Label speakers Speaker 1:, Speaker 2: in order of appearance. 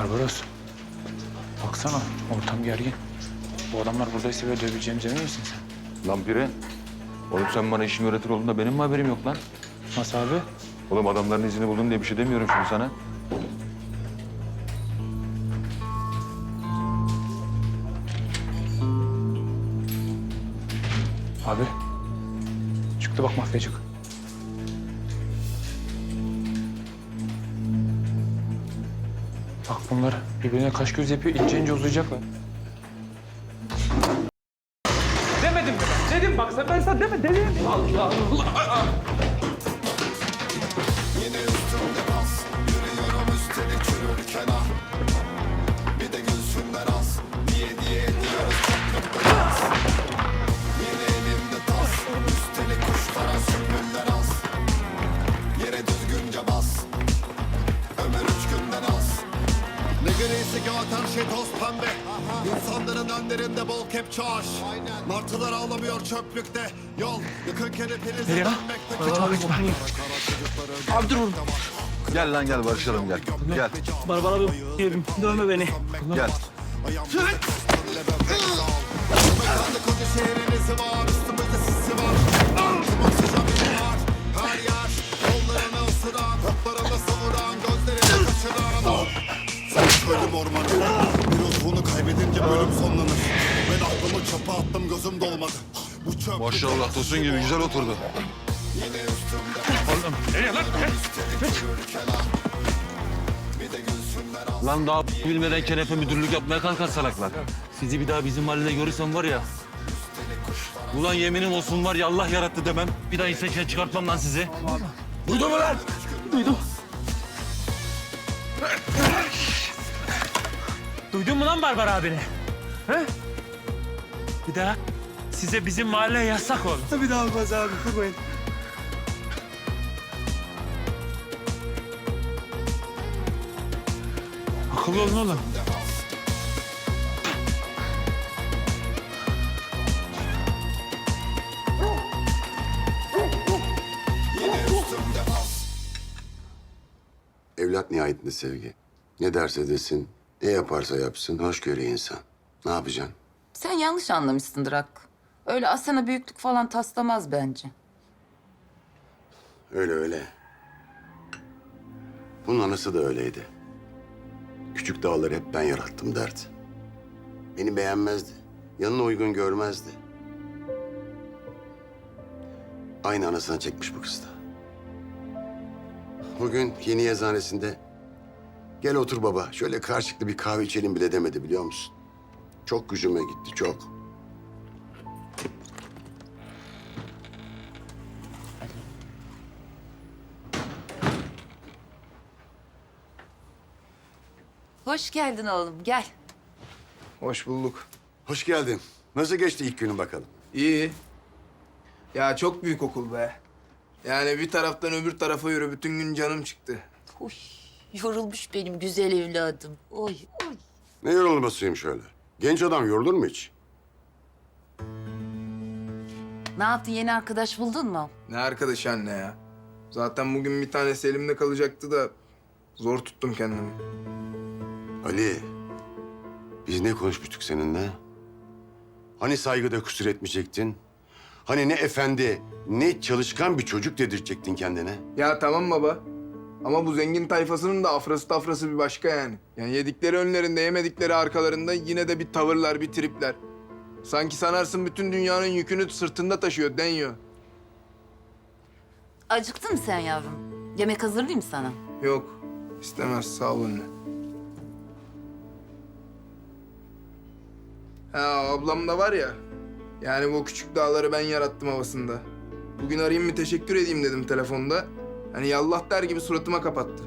Speaker 1: Barbaros. Baksana ortam gergin. Bu adamlar buradaysa böyle döveceğimize emin misin sen?
Speaker 2: Lan Pire. Oğlum sen bana işimi öğretir olduğunda benim mi haberim yok lan?
Speaker 1: Nasıl abi?
Speaker 2: Oğlum adamların izini buldum diye bir şey demiyorum şimdi sana.
Speaker 1: Abi. Çıktı bak mafyacık. Bak bunlar birbirine kaş göz yapıyor. ince ince uzayacaklar.
Speaker 3: Demedim mi ben? Dedim bak sen ben sana deme dedim. Allah Allah.
Speaker 4: Grisi her şey toz pembe İnsanların önlerinde bol kepçe ağaç Martılar ağlamıyor çöplükte Yol yıkınken hepinizi dönmekte
Speaker 3: Abi dur oğlum.
Speaker 2: Gel lan gel barışalım gel. Gel.
Speaker 3: Barbar abi yerim. Dövme beni.
Speaker 2: Gel.
Speaker 4: Koca şehrinizi var üstümüzde sisi var ormanı Bir uzvunu kaybedince bölüm sonlanır. Ben aklımı çöpe attım gözüm dolmadı. Bu çöp
Speaker 2: Maşallah tosun gibi güzel oturdu. Lan? Daha bilmeden kenepe müdürlük yapmaya kalkar salaklar. Sizi bir daha bizim mahallede görürsem var ya... Ulan yeminim olsun var ya Allah yarattı demem. Bir daha içine çıkartmam lan sizi. Duydun mu lan?
Speaker 3: Duydun mu lan Barbar abini? He? Bir daha size bizim mahalle yasak oğlum. Bir daha olmaz abi. Kurmayın. Akıllı olun oğlum.
Speaker 5: Evlat nihayetinde sevgi. Ne derse desin, ne yaparsa yapsın hoşgörü insan. Ne yapacaksın?
Speaker 6: Sen yanlış anlamışsındır Hakkı. Öyle Asena büyüklük falan taslamaz bence.
Speaker 5: Öyle öyle. Bunun anası da öyleydi. Küçük dağları hep ben yarattım derdi. Beni beğenmezdi. Yanına uygun görmezdi. Aynı anasına çekmiş bu kız da. Bugün yeni yazanesinde gel otur baba şöyle karşılıklı bir kahve içelim bile demedi biliyor musun? Çok gücüme gitti çok.
Speaker 6: Hoş geldin oğlum, gel.
Speaker 7: Hoş bulduk.
Speaker 5: Hoş geldin. Nasıl geçti ilk günün bakalım?
Speaker 7: İyi. Ya çok büyük okul be. Yani bir taraftan öbür tarafa yürü. Bütün gün canım çıktı.
Speaker 6: Uy, yorulmuş benim güzel evladım. Oy, oy.
Speaker 5: Ne yorulmasıyım şöyle? Genç adam yorulur mu hiç?
Speaker 6: Ne yaptın, yeni arkadaş buldun mu?
Speaker 7: Ne arkadaş anne ya. Zaten bugün bir tanesi elimde kalacaktı da zor tuttum kendimi.
Speaker 5: Ali, biz ne konuşmuştuk seninle? Hani saygıda kusur etmeyecektin? Hani ne efendi, ne çalışkan bir çocuk dedirtecektin kendine?
Speaker 7: Ya tamam baba. Ama bu zengin tayfasının da afrası tafrası bir başka yani. Yani yedikleri önlerinde, yemedikleri arkalarında yine de bir tavırlar, bir tripler. Sanki sanarsın bütün dünyanın yükünü sırtında taşıyor, deniyor.
Speaker 6: Acıktın mı sen yavrum? Yemek hazırlayayım sana.
Speaker 7: Yok, istemez sağ ol anne. Ha ablam da var ya, yani bu küçük dağları ben yarattım havasında. Bugün arayayım bir teşekkür edeyim dedim telefonda. Hani yallah der gibi suratıma kapattı.